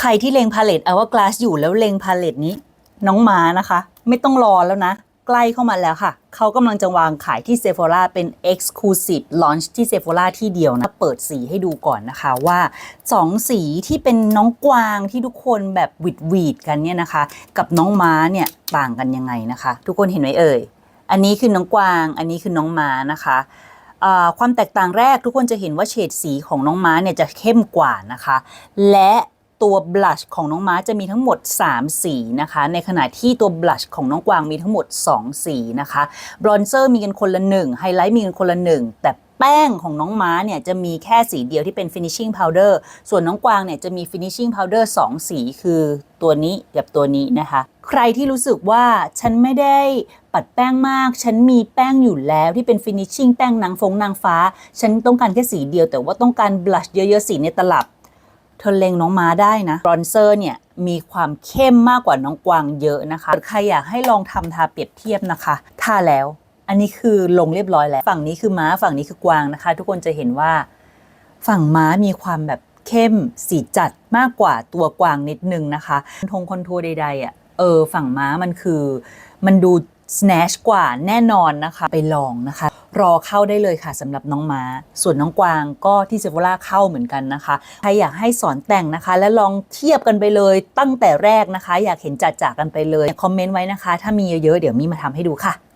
ใครที่เลงพาเลตเอาว่ากลาสอยู่แล้วเลงพาเลตนี้ น้องม้านะคะ ไม่ต้องรอแล้วนะ ใกล้เข้ามาแล้วค่ะ เขากำลังจะวางขายที่เซ p h o r a เป็น Exclusive Launch ที่เซ p h o r a ที่เดียวนะ เปิดสีให้ดูก่อนนะคะว่า 2 สีที่เป็นน้องกวางที่ทุกคนแบบวิดวีดกันเนี่ยนะคะ กับน้องม้าเนี่ยต่างกันยังไงนะคะ ทุกคนเห็นไหมเอ่ยอันนี้คือน้องกวาง อันนี้คือน้องม้านะคะความแตกต่างแรกทุกคนจะเห็นว่าเฉดสีของน้องม้าเนี่ยจะเข้มกว่านะคะ และ ตัวบลัชของน้องม้าจะมีทั้งหมด 3 สีนะคะ ในขณะที่ตัวบลัชของน้องกวางมีทั้งหมด 2 สีนะคะบรอนเซอร์มีกันคนละ1ไฮไลท์มีกันคนละ1แต่แป้งของน้องม้าเนี่ยจะมีแค่สีเดียวที่เป็น finishing powder ส่วนน้องกวางเนี่ยจะมี finishing powder 2 สีคือตัวนี้กับตัวนี้นะคะ ใครที่รู้สึกว่าฉันไม่ได้ปัดแป้งมาก ฉันมีแป้งอยู่แล้วที่เป็น finishing แป้งนางฟงนางฟ้า ฉันต้องการแค่สีเดียวแต่ว่าต้องการบลัชเยอะๆสีในตลับ เธอเล็งน้องม้าได้นะบรอนเซอร์เนี่ยมีความเข้มมากกว่าน้องกวางเยอะนะคะใครอยากให้ลองทำทาเปรียบเทียบนะคะทาแล้ว อันนี้คือลงเรียบร้อยแล้ว ฝั่งนี้คือม้าฝั่งนี้คือกวางนะคะ ทุกคนจะเห็นว่า ฝั่งม้ามีความแบบเข้มสีจัดมากกว่าตัวกวางนิดนึงนะคะทงคอนทัวร์ใดๆอะเออฝั่งม้ามันคือ มันดู snatch กว่าแน่นอนนะคะ ไปลองนะคะ รอเข้าได้เลยค่ะสำหรับน้องม้า ส่วนน้องกวางก็ที่เซฟล่าเข้าเหมือนกันนะคะใครอยากให้สอนแต่งนะคะ และลองเทียบกันไปเลยตั้งแต่แรกนะคะ อยากเห็นจัดจากกันไปเลยคอมเมนต์ไว้นะคะ ถ้ามีเยอะๆเดี๋ยวมีมาทำให้ดูค่ะ